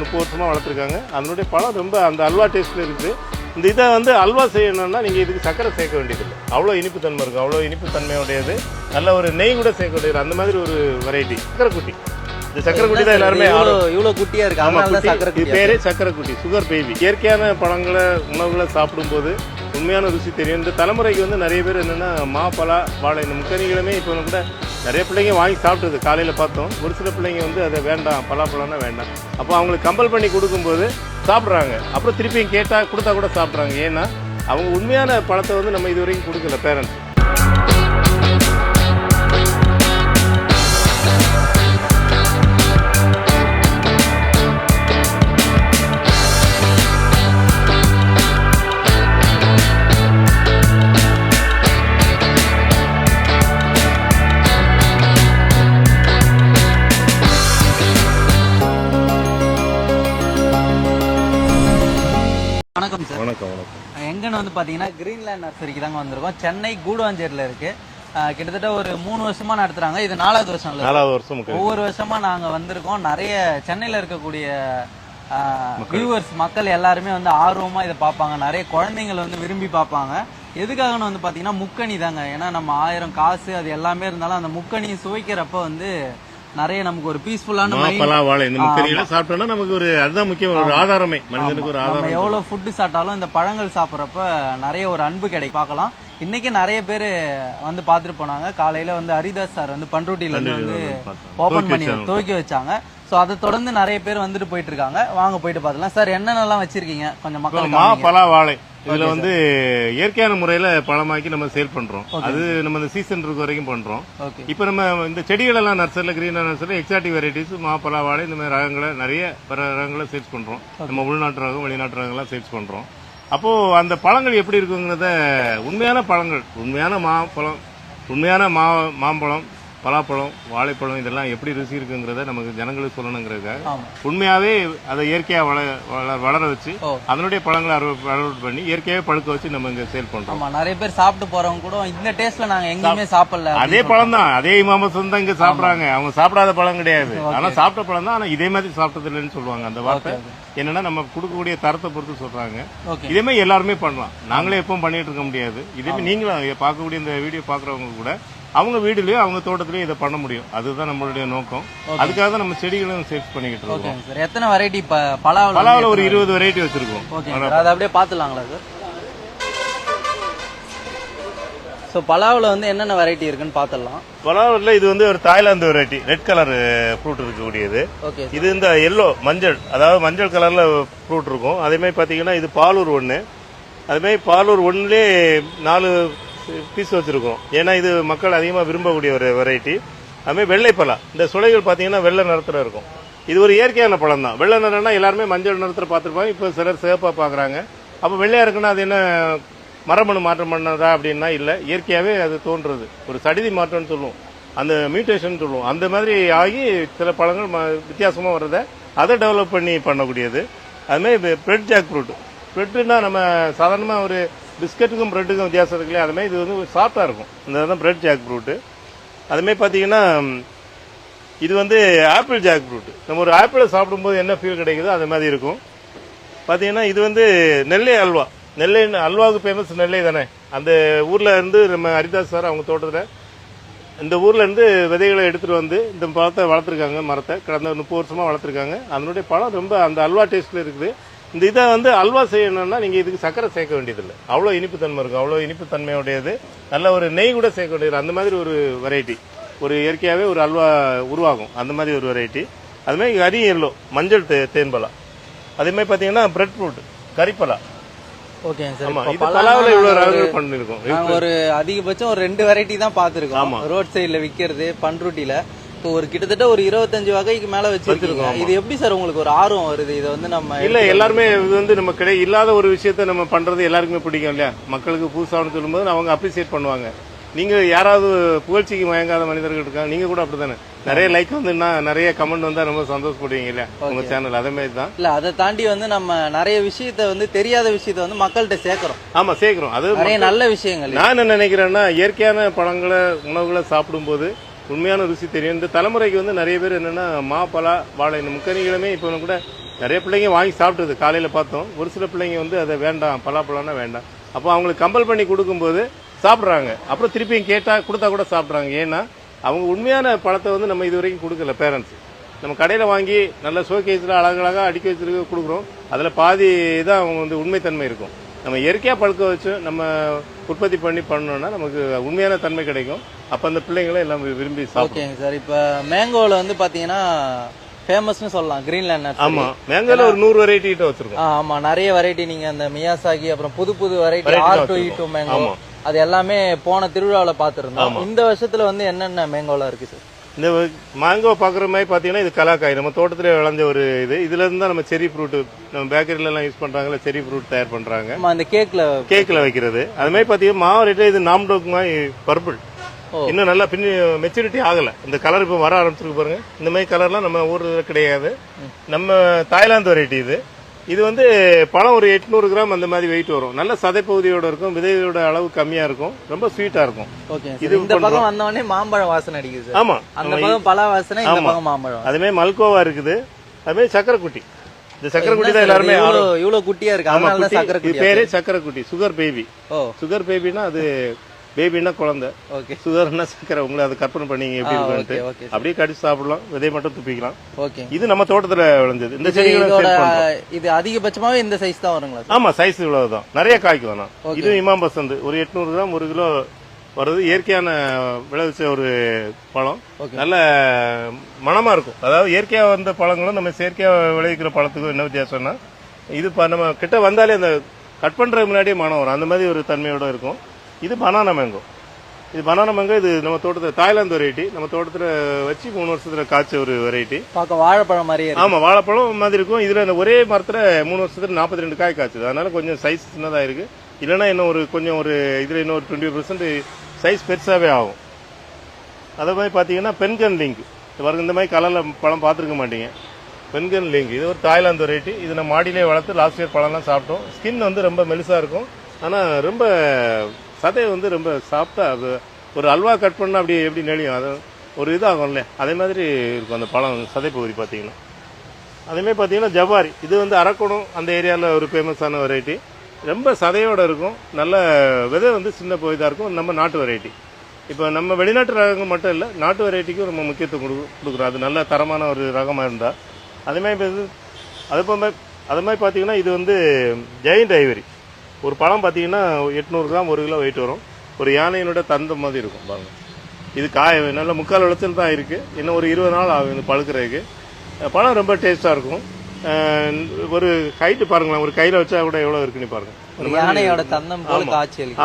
முப்பது வருஷமாக வளர்த்துருக்காங்க. அதனுடைய பழம் ரொம்ப அந்த அல்வா டேஸ்ட்டில் இருக்குது. இந்த இதை வந்து அல்வா செய்யணும்னா நீங்கள் இதுக்கு சர்க்கரை சேர்க்க வேண்டியதில்லை. அவ்வளோ இனிப்பு தன்மை இருக்கும் அவ்வளோ இனிப்பு தன்மையுடையது. நல்ல ஒரு நெய் கூட சேர்க்க வேண்டியது. அந்த மாதிரி ஒரு வெரைட்டி சக்கரை குட்டி. இந்த சக்கரை குட்டி தான் எல்லாருமே இவ்வளோ இவ்வளோ குட்டியா இருக்கு. ஆமா, அதனால தான் குட்டி. சக்கரை பேரே சக்கரை குட்டி. சுகர் பேபி இயற்கையான பழங்களை உணவுகளை சாப்பிடும்போது உண்மையான ருசி தெரியும். இந்த தலைமுறைக்கு வந்து நிறைய பேர் என்னன்னா மா பலா வாழை இந்த முக்கனிகளுமே இப்போ கூட நிறைய பிள்ளைங்க வாங்கி சாப்பிட்டது. காலையில் பார்த்தோம். ஒரு சில பிள்ளைங்க வந்து அதை வேண்டாம் பலாப்பழம்னா வேண்டாம். அப்போ அவங்களுக்கு கம்பல் பண்ணி கொடுக்கும்போது சாப்பிட்றாங்க. அப்புறம் திருப்பியும் கேட்டால் கொடுத்தா கூட சாப்பிட்றாங்க. ஏன்னா அவங்க உண்மையான பழத்தை வந்து நம்ம இது வரைக்கும் கொடுக்கல பேரண்ட்ஸ் வணக்கம் சார் வணக்கம் வணக்கம். எங்கன்னு வந்து பாத்தீங்கன்னா கிரீன்லேண்ட் நர்சரிக்கு தாங்க வந்திருக்கோம். சென்னை கூடுவாஞ்சேரியில் இருக்கு. கிட்டத்தட்ட ஒரு மூணு வருஷமா நடத்துறாங்க. இது நாலாவது வருஷம் நாலாவது வருஷம் ஒவ்வொரு வருஷமா நாங்க வந்திருக்கோம். நிறைய சென்னையில இருக்கக்கூடிய வியூவர்ஸ் மக்கள். எல்லாருமே வந்து ஆர்வமா இதை பார்ப்பாங்க. நிறைய குழந்தைங்கள் வந்து விரும்பி பார்ப்பாங்க. எதுக்காகன்னு வந்து பாத்தீங்கன்னா முக்கணி தாங்க. ஏன்னா நம்ம ஆயிரம் காசு அது எல்லாமே இருந்தாலும் அந்த முக்கணி சுவைக்கிறப்ப வந்து நிறைய நமக்கு ஒரு பீஸ்ஃபுல்லான பலா வாழை. இந்த முக்கனிகளை சாப்பிட்டோம்னா நமக்கு ஒரு அதுதான் முக்கியம் ஒரு ஆதாரமே. மனிதனுக்கு ஒரு ஆதாரம். எவ்வளவு ஃபுட்டு சாப்பிட்டாலும் இந்த பழங்கள் சாப்பிட்றப்ப நிறைய ஒரு அன்பு கிடைக்கும். பார்க்கலாம். இன்னைக்கு நிறைய பேர் வந்து பார்த்துட்டு போனாங்க. காலையில வந்து ஹரிதாஸ் சார் வந்து பண்ருட்டில இருந்து வந்து. ஓபன் பண்ணி. துவக்கி வச்சாங்க. சோ அதை தொடர்ந்து நிறைய பேர் வந்துட்டு போயிட்டு இருக்காங்க வாங்க போயிட்டு பார்க்கலாம் சார் என்னென்னலாம் வச்சிருக்கீங்க? கொஞ்சம் மக்கள் மா பலா வாழை இதுல வந்து இயற்கையான முறையில பழமாக்கி நம்ம சேல் பண்றோம். அது நம்ம இந்த சீசன் இருக்க வரைக்கும் பண்றோம். இப்போ நம்ம இந்த செடிகள் எல்லாம் நர்சரியில் கிரீன் நர்சரியில் எக்ஸாட்டிக் வெரைட்டிஸ் மா பலா வாழை இந்த மாதிரி ரகங்களை நிறைய பிற ரகங்களை சேல்ஸ் பண்றோம். நம்ம உள்நாட்டு ரகம் வெளிநாட்டு ரகங்கள்லாம் சேல்ஸ் பண்றோம். அப்போ அந்த பழங்கள் எப்படி இருக்குங்கிறத உண்மையான பழங்கள் உண்மையான மாப்பழம் உண்மையான மா மாம்பழம் பலாப்பழம் வாழைப்பழம் இதெல்லாம் எப்படி ருசி இருக்குங்கிறத நமக்கு ஜனங்களுக்கு சொல்லணுங்கிறதுக்காக. உண்மையாவே அதை இயற்கையா வள வள- வளர வச்சு. அதனுடைய பழங்களை அறுவடை பண்ணி இயற்கையாவே பழுக்க வச்சு நம்ம இங்க சேல் பண்றோம். நிறைய பேர் சாப்பிட்டு போறவங்க கூட இந்த டேஸ்ட்ல நாங்க எங்கேயுமே சாப்பிடல அதே பழம் தான் அதே மாமசம் தான் இங்க சாப்பிடுறாங்க. அவங்க சாப்பிடாத பழம் கிடையாது. ஆனா சாப்பிட்ட பழம் தான் ஆனா இதே மாதிரி சாப்பிட்டது இல்லைன்னு சொல்லுவாங்க அந்த வார்த்தை. என்னன்னா நம்ம கொடுக்கக்கூடிய தரத்தை பொறுத்து சொல்றாங்க. இதே மாதிரி எல்லாருமே பண்ணலாம். நாங்களே எப்பவும் பண்ணிட்டு இருக்க முடியாது. இதே நீங்களும் பார்க்கக்கூடிய இந்த வீடியோ பாக்குறவங்க கூட அவங்க வீடுலயும் அவங்க தோட்டத்திலயும் இதை பண்ண முடியும். அதுதான் நம்மளுடைய நோக்கம். அதுக்காக தான் நம்ம செடிகளும் சேல்ஸ் பண்ணிக்கிட்டு இருக்கோம். சார் எத்தனை வெரைட்டி பலாவில் பலாவில் ஒரு இருபது வெரைட்டி வச்சிருக்கோம். அதை அப்படியே பார்த்துலாங்களா சார் ஸோ பலாவில் வந்து என்னென்ன வெரைட்டி இருக்குன்னு பார்த்துடலாம். பலாவில் இது வந்து ஒரு Thailand variety red colour fruit இருக்கக்கூடியது. இது இந்த எல்லோ மஞ்சள். அதாவது மஞ்சள் கலர்ல ஃப்ரூட் இருக்கும். அதே மாதிரி பாத்தீங்கன்னா இது பாலூர் ஒன்று அதே மாதிரி பாலூர் ஒன்றுலே நாலு பீஸ் வச்சுருக்கோம். ஏன்னா இது மக்கள் அதிகமாக விரும்பக்கூடிய ஒரு வெரைட்டி அதுமாதிரி வெள்ளைப்பழம் இந்த சுளைகள் பார்த்தீங்கன்னா வெள்ளை நிறத்தில் இருக்கும். இது ஒரு இயற்கையான பழம் தான். வெள்ளை நிறம்னா எல்லாருமே மஞ்சள் நிறத்தில் பார்த்துருப்பாங்க. இப்போ சிலர் சிவப்பாக பார்க்குறாங்க. அப்போ வெள்ளையாக இருக்குன்னா அது என்ன மரபணு மாற்றம் பண்ணதா அப்படின்னா இல்லை. இயற்கையாகவே அது தோன்றுறது. ஒரு சடிதி மாற்றம்னு சொல்லுவோம். அந்த மியூட்டேஷன் சொல்லுவோம். அந்த மாதிரி ஆகி சில பழங்கள் ம- வர்றத வர்றதை அதை டெவலப் பண்ணி பண்ணக்கூடியது. அதுமாதிரி பிரெட் ஜாக் ஃப்ரூட் ப்ரெட்டுன்னா நம்ம சாதாரணமாக ஒரு பிஸ்கட்டுக்கும் ப்ரெட்டுக்கும் வித்தியாசம் இருக்கு இல்லையா அதுமாதிரி இது வந்து சாஃப்டாக இருக்கும். இந்த தான் ப்ரெட் ஜாக் ஃப்ரூட்டு அதுமாரி பார்த்தீங்கன்னா இது வந்து ஆப்பிள் ஜாக் ஃப்ரூட்டு நம்ம ஒரு ஆப்பிளை சாப்பிடும்போது என்ன ஃபீல் கிடைக்குதோ அது மாதிரி இருக்கும். பார்த்தீங்கன்னா இது வந்து நெல்லை அல்வா. நெல்லை அல்வாவுக்கு ஃபேமஸ் நெல்லை தானே? அந்த ஊரில் இருந்து நம்ம ஹரிதாஸ் சார் அவங்க தோட்டத்தில் இந்த ஊரில் இருந்து விதைகளை எடுத்துகிட்டு வந்து இந்த பழத்தை வளர்த்துருக்காங்க மரத்தை. கடந்த முப்பது வருஷமாக வளர்த்துருக்காங்க. அதனுடைய பழம் ரொம்ப அந்த அல்வா டேஸ்ட்டில் இருக்குது. இந்த இதை வந்து அல்வா செய்யணும்னா நீங்க இதுக்கு சக்கரை சேர்க்க வேண்டியதில்லை. அவ்வளோ இனிப்பு தன்மை இருக்கும். அவ்வளோ இனிப்பு தன்மையுடையது நல்ல ஒரு நெய் கூட சேர்க்க வேண்டியது அந்த மாதிரி ஒரு வெரைட்டி ஒரு இயற்கையாகவே ஒரு அல்வா உருவாகும். அந்த மாதிரி ஒரு வெரைட்டி அது மாதிரி அரி எல்லோ மஞ்சள் தே தேன்பலா அதே மாதிரி பார்த்தீங்கன்னா பிரெட் ஃப்ரூட் கறிப்பலா ஓகேங்க சார் ஆமா இப்போ இது பலாவில் இவ்வளோ ரகங்கள் பண்ணிருக்கோம். நாங்க ஒரு அதிகபட்சம் ஒரு ரெண்டு வெரைட்டி தான் பார்த்துருக்கோம். ஆமா. ரோட் சைடுல விக்கிறது பண்ருட்டில இப்போ ஒரு கிட்டத்தட்ட ஒரு இருபத்தஞ்சு வகைக்கு மேல வச்சிருக்கோம். இது எப்படி சார் உங்களுக்கு ஒரு ஆர்வம் வருது? இதை வந்து நம்ம இல்ல எல்லாருமே இது வந்து நம்ம கிடை இல்லாத ஒரு விஷயத்த நம்ம பண்றது எல்லாருக்குமே பிடிக்கும் இல்லையா? மக்களுக்கு புதுசானு சொல்லும்போது அவங்க அப்ரிசியேட் பண்ணுவாங்க. நீங்க யாராவது புகழ்ச்சிக்கு மயங்காத மனிதர்கள் இருக்காங்க நீங்க கூட அப்படித்தானே? நிறைய லைக் வந்துன்னா நிறைய கமெண்ட் வந்தா ரொம்ப சந்தோஷப்படுவீங்க இல்லையா? உங்க சேனல் அதே மாதிரி தான். இல்ல அதை தாண்டி வந்து நம்ம நிறைய விஷயத்த வந்து தெரியாத விஷயத்த வந்து மக்கள்கிட்ட சேர்க்கிறோம். ஆமா சேர்க்கிறோம். அது நிறைய நல்ல விஷயங்கள். நான் என்ன நினைக்கிறேன்னா இயற்கையான பழங்களை உணவுகளை சாப்பிடும்போது உண்மையான ருசி தெரியும். இந்த தலைமுறைக்கு வந்து நிறைய பேர் என்னென்னா மா பலா வாழை இந்த முக்கனிகளுமே இப்போ கூட நிறைய பிள்ளைங்க வாங்கி சாப்பிட்டது காலையில் பார்த்தோம். ஒரு சில பிள்ளைங்க வந்து அதை வேண்டாம் பலாப்பழம்னா வேண்டாம். அப்போ அவங்களுக்கு கம்பல் பண்ணி கொடுக்கும்போது சாப்பிட்றாங்க. அப்புறம் திருப்பியும் கேட்டால் கொடுத்தா கூட சாப்பிட்றாங்க. ஏன்னா அவங்க உண்மையான பழத்தை வந்து நம்ம இது வரைக்கும் கொடுக்கல பேரண்ட்ஸ் நம்ம கடையில் வாங்கி நல்ல ஷோகேஸில் அழகழகாக அடுக்கி வச்சிருக்க கொடுக்குறோம். அதில் பாதி தான் அவங்க வந்து உண்மைத்தன்மை இருக்கும். நம்ம இயற்கையாக பழுக்க வச்சு நம்ம உற்பத்தி பண்ணி பண்ணோம்னா நமக்கு உண்மையான தன்மை கிடைக்கும். அப்போ அந்த பிள்ளைங்களும் எல்லாம் விரும்பி ஓகேங்க சார் இப்போ மேங்கோவில் வந்து பார்த்தீங்கன்னா ஃபேமஸ்னு சொல்லலாம். கிரீன்லேண்ட் நர்சரி ஆமா. மேங்கோல ஒரு நூறு வெரைட்டி கிட்ட வச்சிருக்கோம். ஆ, ஆமா. நிறைய வெரைட்டி நீங்க அந்த மியாசாகி அப்புறம் புது புது variety Variety R two E. Two mango. அது எல்லாமே போன திருவிழாவில் பார்த்துருந்தோம் இந்த வருஷத்துல வந்து என்னென்ன மேங்கோலாம் இருக்கு சார் இந்த மேங்கோ பாக்குற மாதிரி பாத்தீங்கன்னா இது கலாக்காய். நம்ம தோட்டத்துல விளைஞ்ச ஒரு இது. இதுல இருந்து தான் நம்ம செரி ஃப்ரூட் நம்ம பேக்கரில எல்லாம் யூஸ் பண்றாங்கல்ல செரி ஃப்ரூட் தயார் பண்றாங்க. ஆமா அந்த கேக்ல கேக்ல வைக்கிறது. அது மாதிரி பாத்தீங்கன்னா மாவு ரேட்டு இது நாம்டோக் மாதிரி பர்பிள். இன்னும் நல்லா பின்னி மெச்சூரிட்டி ஆகல. இந்த கலர் இப்போ வர ஆரம்பிச்சிருக்கு பாருங்க. இந்த மாதிரி கலர்லாம் நம்ம ஊர்ல கிடையாது. நம்ம தாய்லாந்து வெரைட்டி இது. இது வந்து பழம் ஒரு எட்நூறு கிராம் அந்த மாதிரி வெயிட் வரும். நல்ல சதைப்பகுதியோட இருக்கும் விதையோட அளவு கம்மியா இருக்கும் ரொம்ப ஸ்வீட்டா இருக்கும். ஓகே இது இந்த பக்கம் வந்த உடனே மாம்பழம் வாசனை அடிக்குது ஆமா. அந்த பக்கம் பல வாசனை இந்த பக்கம் மாம்பழம் அதுமாதிரி மல்கோவா இருக்குது. அதுமாதிரி சக்கரை குட்டி இந்த சக்கரை குட்டி தான் எல்லாருமே இவ்வளோ இவ்வளோ குட்டியா இருக்கு. அதனால. சக்கரை பேரே சக்கரை குட்டி சுகர் பேபி ஓ. சுகர் பேபினா அது பேபின்னா குழந்தை. ஓகே சுகர்னா சக்கரை உங்களை அதை கற்பனை பண்ணீங்க எப்படி இருக்குன்ட்டு. அப்படியே கடிச்சு சாப்பிடலாம் விதை மட்டும் துப்பிக்கலாம். ஓகே இது நம்ம தோட்டத்துல விளைஞ்சது. இந்த செடிகளை இது அதிகபட்சமாவே இந்த சைஸ் தான் வருங்களா ஆமா சைஸ் இவ்வளவுதான். நிறைய காய்க்கும் ஆனா. இது இமாம் பசந்த். ஒரு எட்நூறு கிராம் ஒரு கிலோ வருது. இயற்கையான விளைவிச்ச ஒரு பழம். நல்ல மணமா இருக்கும். அதாவது இயற்கையா வந்த பழங்களும் நம்ம செயற்கையா விளைவிக்கிற பழத்துக்கும் என்ன வித்தியாசம்னா இது நம்ம கிட்ட வந்தாலே அந்த கட் பண்றதுக்கு முன்னாடியே மனம் வரும். அந்த மாதிரி ஒரு தன்மையோட இருக்கும். இது பனானா மேங்கோ இது பனானா மேங்கோ இது நம்ம தோட்டத்தில் தாய்லாந்து வெரைட்டி நம்ம தோட்டத்தில் வச்சு மூணு வருஷத்துல காய்ச்ச ஒரு வெரைட்டி பார்க்க வாழைப்பழம் மாதிரியே இருக்கு. ஆமா வாழைப்பழம் மாதிரி இருக்கும். இதுல இந்த ஒரே மரத்துல மூணு வருஷத்துல நாற்பத்தி ரெண்டு காய் காய்ச்சுது. அதனால கொஞ்சம் சைஸ் சின்னதா இருக்கு. இல்லைன்னா இன்னும் ஒரு கொஞ்சம் ஒரு இதுல இன்னும் ஒரு டுவெண்ட்டி பர்சன்ட் சைஸ் பெருசாவே ஆகும். அதே மாதிரி பாத்தீங்கன்னா பென்கன் லிங்க் பாருங்க இந்த மாதிரி கலர்ல பழம் பார்த்துருக்க மாட்டீங்க. பென்கன் லிங்க் இது ஒரு தாய்லாந்து வெரைட்டி இது நம்ம மாடியிலே வளர்த்து லாஸ்ட் இயர் பழம்லாம் சாப்பிட்டோம். ஸ்கின் வந்து ரொம்ப மெலிசா இருக்கும். ஆனா ரொம்ப சதை வந்து ரொம்ப சாப்பிட்டா அது ஒரு அல்வா கட் பண்ணால் அப்படி எப்படி நெளியும்? அது ஒரு இதாகும்ல. அதே மாதிரி இருக்கும் அந்த பழம் சதை பகுதி பார்த்தீங்கன்னா. அதேமாதிரி பார்த்தீங்கன்னா ஜவ்வாரி. இது வந்து அரக்கோணம் அந்த ஏரியாவில் ஒரு ஃபேமஸான வெரைட்டி ரொம்ப சதையோடு இருக்கும். நல்ல விதை வந்து சின்ன இதாக இருக்கும். நம்ம நாட்டு வெரைட்டி இப்போ நம்ம வெளிநாட்டு ரகங்கள் மட்டும் இல்லை நாட்டு வெரைட்டிக்கும் ரொம்ப முக்கியத்துவம் கொடு கொடுக்குறோம். அது நல்ல தரமான ஒரு ரகமாக இருந்தால் அதேமாதிரி அது மாதிரி அது மாதிரி பார்த்தீங்கன்னா இது வந்து ஜெயின் ஐவரி. ஒரு பழம் பார்த்தீங்கன்னா எட்நூறு கிராம் ஒரு கிலோ வெயிட் வரும். ஒரு யானையினோட தந்தம் மாதிரி இருக்கும் பாருங்க. இது காய நல்ல முக்கால் விளைச்சல் தான் இருக்கு. இன்னும் ஒரு இருபது நாள் ஆகும் இது பழுக்கிறதுக்கு. பழம் ரொம்ப டேஸ்டா இருக்கும். ஒரு ஹைட்டு பாருங்களேன். ஒரு கையில வச்சா கூட எவ்வளவு இருக்குன்னு பாருங்க. ஒரு யானையோட தந்தம்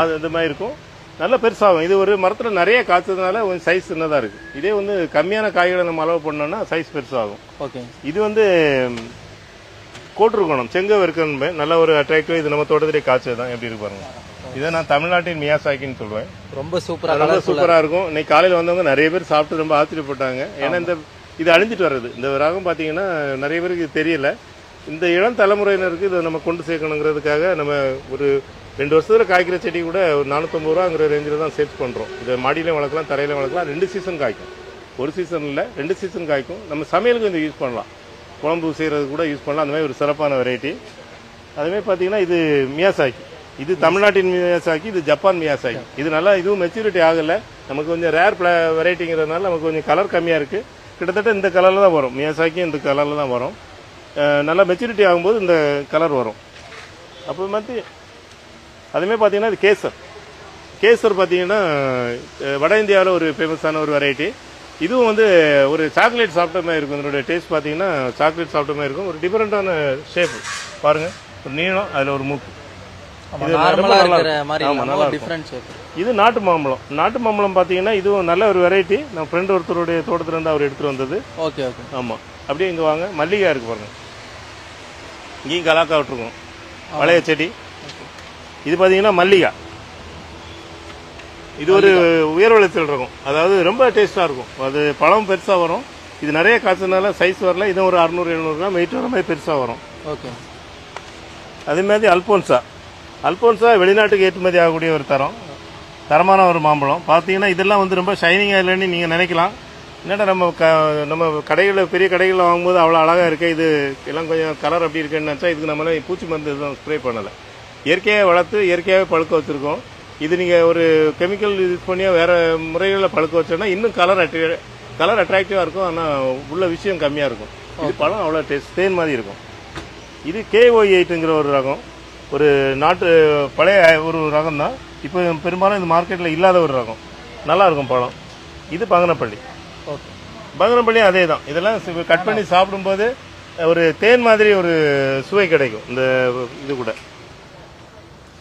அது இந்த மாதிரி இருக்கும். நல்ல பெருசாகும். இது ஒரு மரத்துல நிறைய காய்ச்சதுனால கொஞ்சம் சைஸ் சின்னதா இருக்கு. இதே வந்து கம்மியான காய்களை நம்ம அளவு பண்ணோம்னா சைஸ் பெருசாகும். ஓகே இது வந்து கோட்டுருக்கணும். செங்கல் இருக்கணும் நல்ல ஒரு அட்ராக்டிவ் இது நம்ம தோட்டத்திலே காய்ச்சது தான். எப்படி இருக்கு பாருங்க. இதை நான் தமிழ்நாட்டின் மியாசாக்கின்னு சொல்லுவேன் ரொம்ப சூப்பரா ரொம்ப கலர்ஃபுல்லா சூப்பரா இருக்கும். இன்னைக்கு காலையில வந்தவங்க நிறைய பேர் சாப்பிட்டு ரொம்ப ஆச்சரியப்பட்டாங்க. ஏன்னா இந்த இது அழிஞ்சிட்டு வர்றது. இந்த ரகம் பாத்தீங்கன்னா நிறைய பேருக்கு இது தெரியல. இந்த இளம் தலைமுறையினருக்கு இதை நம்ம கொண்டு சேர்க்கணுங்கிறதுக்காக நம்ம ஒரு ரெண்டு வருஷத்துல காய்க்கிற செடி கூட ஒரு நானூத்தம்பது ரூபாங்கிற ரேஞ்சில் தான் சேல்ஸ் பண்றோம். இதை மாடியிலையும் வளர்க்கலாம் தரையிலையும் வளர்க்கலாம். ரெண்டு சீசன் காய்க்கும். ஒரு சீசன் இல்ல ரெண்டு சீசன் காய்க்கும். நம்ம சமையலுக்கு இந்த யூஸ் பண்ணலாம். குழம்பு செய்கிறது கூட யூஸ் பண்ணலாம். அந்த மாதிரி ஒரு சிறப்பான வெரைட்டி அதுமாதிரி பார்த்தீங்கன்னா இது மியாசாக்கி இது தமிழ்நாட்டின் மியாசாக்கி இது ஜப்பான் மியாசாக்கி இது நல்லா இதுவும் மெச்சூரிட்டி ஆகலை. நமக்கு கொஞ்சம் ரேர் வெரைட்டிங்கிறதுனால நமக்கு கொஞ்சம் கலர் கம்மியாக இருக்குது கிட்டத்தட்ட இந்த கலரில் தான் வரும். மியாசாக்கியும் இந்த கலரில் தான் வரும். நல்லா மெச்சூரிட்டி ஆகும்போது இந்த கலர் வரும். அப்போ மாதிரி அதுமாதிரி பார்த்தீங்கன்னா இது கேசர். கேசர் பார்த்தீங்கன்னா வட இந்தியாவில் ஒரு ஃபேமஸான ஒரு வெரைட்டி இதுவும் வந்து ஒரு சாக்லேட் சாப்பிட்ட மாதிரி இருக்கும். இதனுடைய டேஸ்ட் பார்த்தீங்கன்னா சாக்லேட் சாப்பிட்ட மாதிரி இருக்கும். ஒரு டிஃபரெண்டான ஷேப் பாருங்க. ஒரு நீளம் அதில் ஒரு மூக்கு. இது நாட்டு மாம்பழம். நாட்டு மாம்பழம் பார்த்தீங்கன்னா இதுவும் நல்ல ஒரு வெரைட்டி நம்ம ஃப்ரெண்ட் ஒருத்தருடைய தோட்டத்துல இருந்து அவர் எடுத்துட்டு வந்தது. ஓகே ஓகே ஆமாம் அப்படியே இங்கே வாங்க. மல்லிகை இருக்கு பாருங்க. இங்கேயும் கலாக்கா விட்டுருக்கோம். பழைய செடி. இது பார்த்தீங்கன்னா மல்லிகை. இது ஒரு உயர் விளைச்சல் இருக்கும் அதாவது ரொம்ப டேஸ்டா இருக்கும். அது பழம் பெருசா வரும். இது நிறைய காய்ச்சதுனால சைஸ் வரல. இது ஒரு அறுநூறு எழுநூறு கிராம் வெயிட் வர மாதிரி பெருசா வரும். ஓகே. அதே மாதிரி அல்போன்சா. அல்போன்சா வெளிநாட்டுக்கு ஏற்றுமதி ஆகக்கூடிய ஒரு தரம். தரமான ஒரு மாம்பழம். பார்த்தீங்கன்னா இதெல்லாம் வந்து ரொம்ப ஷைனிங்காக இல்லைன்னு நீங்கள் நினைக்கலாம். என்னடா நம்ம க நம்ம கடைகளில் பெரிய கடைகளில் வாங்கும்போது அவ்வளோ அழகாக இருக்கு இது எல்லாம் கொஞ்சம் கலர் அப்படி இருக்குன்னு நினச்சா இதுக்கு நம்மளே பூச்சி மருந்து எதுவும் ஸ்ப்ரே பண்ணலை. இயற்கையாக வளர்த்து இயற்கையாகவே பழுக்க வச்சுருக்கோம். இது நீங்கள் ஒரு கெமிக்கல் யூஸ் பண்ணியோ வேறு முறைகளில் பழுக்க வச்சோன்னா இன்னும் கலர் அட்ரி கலர் அட்ராக்டிவாக இருக்கும். ஆனால் உள்ள விஷயம் கம்மியாக இருக்கும். இது பழம் அவ்வளோ டேஸ்ட் தேன் மாதிரி இருக்கும். இது கேஒய் எயிட்டுங்கிற ஒரு ரகம். ஒரு நாட்டு பழைய ஒரு ரகம் தான் இப்போ பெரும்பாலும் இந்த மார்க்கெட்டில் இல்லாத ஒரு ரகம். நல்லா இருக்கும் பழம். இது பங்கனப்பள்ளி ஓகே பங்கனப்பள்ளி அதே தான். இதெல்லாம் கட் பண்ணி சாப்பிடும்போது ஒரு தேன் மாதிரி ஒரு சுவை கிடைக்கும். இந்த இது கூட.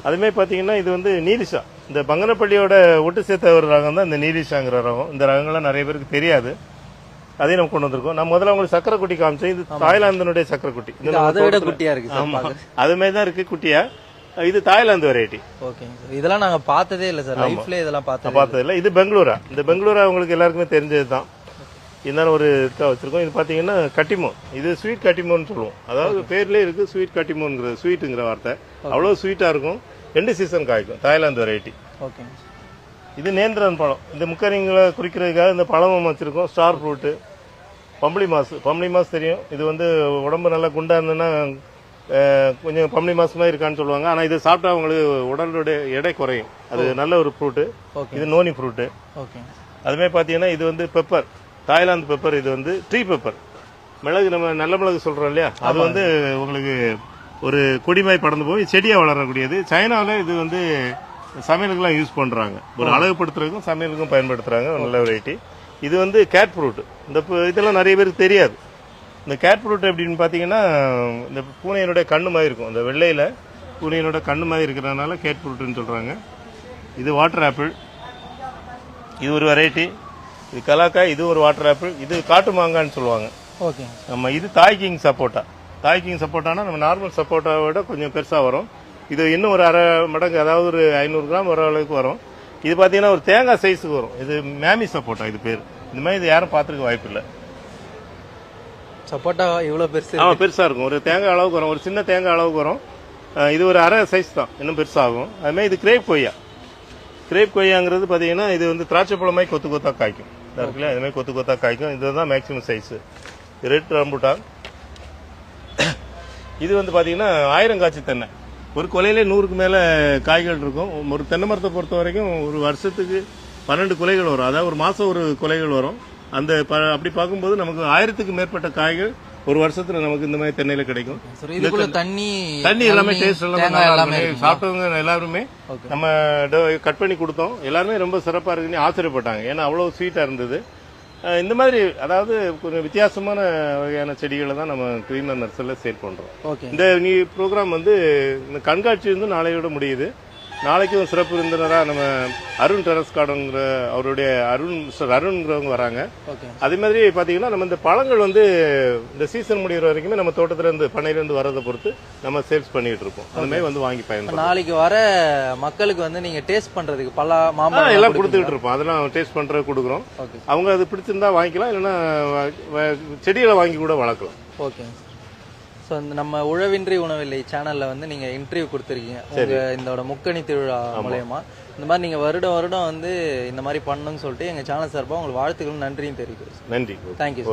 அதுமாதிரி பார்த்தீங்கன்னா இது வந்து நீலிஷா. இந்த பங்கனப்பள்ளியோட ஒட்டு சேர்த்த ஒரு ரகம் தான் இந்த நீலிஷாங்கிற ரகம். இந்த ரகங்கள்லாம் நிறைய பேருக்கு தெரியாது. அதையும் நம்ம கொண்டு வந்திருக்கோம். நான் முதல்ல உங்களுக்கு சக்கரை குட்டி காமிச்சேன். இது தாய்லாந்தினுடைய சக்கரை குட்டி அதை விட குட்டியா இருக்கு ஆமா. அது மாதிரி தான் இருக்கு குட்டியா. இது தாய்லாந்து வெரைட்டி ஓகேங்க சார் இதெல்லாம் நாங்க பார்த்ததே இல்ல சார். லைஃப்ல இதெல்லாம் பார்த்தது பார்த்தது இல்லை. இது பெங்களூரா. இந்த பெங்களூரா உங்களுக்கு எல்லாருக்குமே தெரிஞ்சது தான். இருந்தாலும் ஒரு இதாக வச்சிருக்கோம். இது பார்த்தீங்கன்னா கட்டிமோன். இது ஸ்வீட் கட்டிமோன்னு சொல்லுவோம். அதாவது பேர்லேயே இருக்கு ஸ்வீட் கட்டிமோன்ங்கிறது ஸ்வீட்டுங்கிற வார்த்தை. அவ்வளோ ஸ்வீட்டாக இருக்கும். ரெண்டு சீசன் காய்க்கும். தாய்லாந்து வெரைட்டி ஓகேங்க இது நேந்திரன் பழம். இந்த முக்கரிங்களை குறிக்கிறதுக்காக இந்த பழமும் வச்சிருக்கோம். ஸ்டார் ஃப்ரூட்டு பம்பளி மாசு. பம்பளி மாசு தெரியும். இது வந்து உடம்பு நல்லா குண்டா இருந்ததுன்னா கொஞ்சம் பம்பளி மாசு மாதிரி இருக்கான்னு சொல்லுவாங்க. ஆனால் இது சாப்பிட்டா அவங்களுக்கு உடலுடைய எடை குறையும். அது நல்ல ஒரு ஃப்ரூட்டு ஓகே இது நோனி ஃப்ரூட்டு ஓகேங்க அதுமாதிரி பார்த்தீங்கன்னா இது வந்து பெப்பர் தாய்லாந்து பெப்பர் இது வந்து ட்ரீ பெப்பர் மிளகு நம்ம நல்ல மிளகு சொல்றோம் இல்லையா? அது வந்து உங்களுக்கு ஒரு கொடிமாய் படர்ந்து போய் செடியாக வளரக்கூடியது. சைனாவில் இது வந்து சமையலுக்குலாம் யூஸ் பண்றாங்க. ஒரு அழகுபடுத்துறதுக்கும் சமையலுக்கும் பயன்படுத்துறாங்க. ஒரு நல்ல வெரைட்டி இது வந்து கேட் ஃப்ரூட் இந்த இதெல்லாம் நிறைய பேருக்கு தெரியாது. இந்த கேட் ஃப்ரூட் எப்படின்னு பார்த்தீங்கன்னா இந்த பூனையினுடைய கண்ணு மாதிரி இருக்கும். இந்த வெள்ளையில பூனையினோட கண்ணு மாதிரி இருக்கிறதுனால கேட் ஃப்ரூட்னு சொல்றாங்க. இது வாட்டர் ஆப்பிள் இது ஒரு வெரைட்டி இது கலாக்காய் இது ஒரு வாட்டர் ஆப்பிள் இது காட்டு மாங்கான்னு சொல்லுவாங்க. ஓகேங்க நம்ம இது தாய் கிங் சப்போட்டா. தாய் கிங் சப்போட்டானா நம்ம நார்மல் சப்போட்டாவை விட கொஞ்சம் பெருசா வரும். இது இன்னும் ஒரு அரை மடங்கு அதாவது ஒரு ஐநூறு கிராம் வர அளவுக்கு வரும். இது பார்த்தீங்கன்னா ஒரு தேங்காய் சைஸுக்கு வரும். இது மேமி சப்போட்டா இது பேர். இந்த மாதிரி இது யாரும் பார்த்துருக்க வாய்ப்பு இல்லை. சப்போட்டா இவ்வளவு பெருசு ஆமா பெருசா இருக்கும். ஒரு தேங்காய் அளவுக்கு வரும். ஒரு சின்ன தேங்காய் அளவுக்கு வரும். இது ஒரு அரை சைஸ் தான். இன்னும் பெருசாகும். அதுமாதிரி இது கிரேப் கொய்யா. கிரேப் கொய்யாங்கிறது பார்த்தீங்கன்னா இது வந்து திராட்சை பழமாய் கொத்து கொத்தா காய்க்கும். இருக்குல்ல இது மாதிரி கொத்து கொத்தா காய்க்கும். இதுதான் மேக்ஸிமம் சைஸ் ரெட் ரம்புட்டான் இது வந்து பார்த்தீங்கன்னா ஆயிரம் காய்ச்சி தென்னை. ஒரு கொலையிலே நூறுக்கு மேலே காய்கள் இருக்கும். ஒரு தென்னை மரத்தை பொறுத்த வரைக்கும் ஒரு வருஷத்துக்கு பன்னெண்டு கொலைகள் வரும். அதாவது ஒரு மாதம் ஒரு கொலைகள் வரும். அந்த ப- அப்படி பார்க்கும்போது நமக்கு ஆயிரத்துக்கு மேற்பட்ட காய்கள் ஒரு வருஷத்துல நமக்கு இந்த மாதிரி தென்னையில கிடைக்கும். தண்ணி தண்ணி எல்லாமே டேஸ்ட் எல்லாமே. சாப்பிட்டவங்க எல்லாருமே. நம்ம கட் பண்ணி கொடுத்தோம். எல்லாருமே ரொம்ப சிறப்பா இருக்குன்னு ஆச்சரியப்பட்டாங்க. ஏன்னா அவ்வளவு ஸ்வீட்டா இருந்தது. இந்த மாதிரி அதாவது கொஞ்சம் வித்தியாசமான வகையான செடிகளை தான் நம்ம கிரீனர் நர்சரியில் சேல் பண்றோம். ஓகே இந்த நீ ப்ரோக்ராம் வந்து இந்த கண்காட்சி வந்து நாளையோட முடியுது. நாளைக்கும் சிறப்பு விருந்தினரா நம்ம அருண் டெரஸ் கார்டன்ங்கிற அவருடைய அருண் மிஸ்டர் அருண்ங்கிறவங்க வராங்க. அதே மாதிரி பாத்தீங்கன்னா நம்ம இந்த பழங்கள் வந்து இந்த சீசன் முடிகிற வரைக்குமே நம்ம தோட்டத்துல இருந்து பண்ணையில இருந்து வரதை பொறுத்து நம்ம சேல்ஸ் பண்ணிட்டு இருக்கோம் அந்த மாதிரி வந்து வாங்கி பயன்படுத்தலாம் நாளைக்கு வர மக்களுக்கு வந்து நீங்க டேஸ்ட் பண்றதுக்கு பல மாம்பழம் எல்லாம் கொடுத்துக்கிட்டு இருப்போம். அதெல்லாம் டேஸ்ட் பண்றது கொடுக்குறோம். அவங்க அது பிடிச்சிருந்தா வாங்கிக்கலாம் இல்லைன்னா செடிகளை வாங்கி கூட வளர்க்கலாம். ஓகே ஸோ இந்த நம்ம உழவின்றி உணவில்லை சேனல்ல வந்து நீங்க இன்டர்வியூ கொடுத்துருக்கீங்க. உங்க இந்த முக்கணி திருவிழா மூலயமா. இந்த மாதிரி நீங்க வருடம் வருடம் வந்து இந்த மாதிரி பண்ணணும்னு சொல்லிட்டு எங்க சேனல் சார்பா உங்களுக்கு வாழ்த்துக்களும் நன்றியும் தெரிவிக்கிறேன் நன்றி. தேங்க்யூ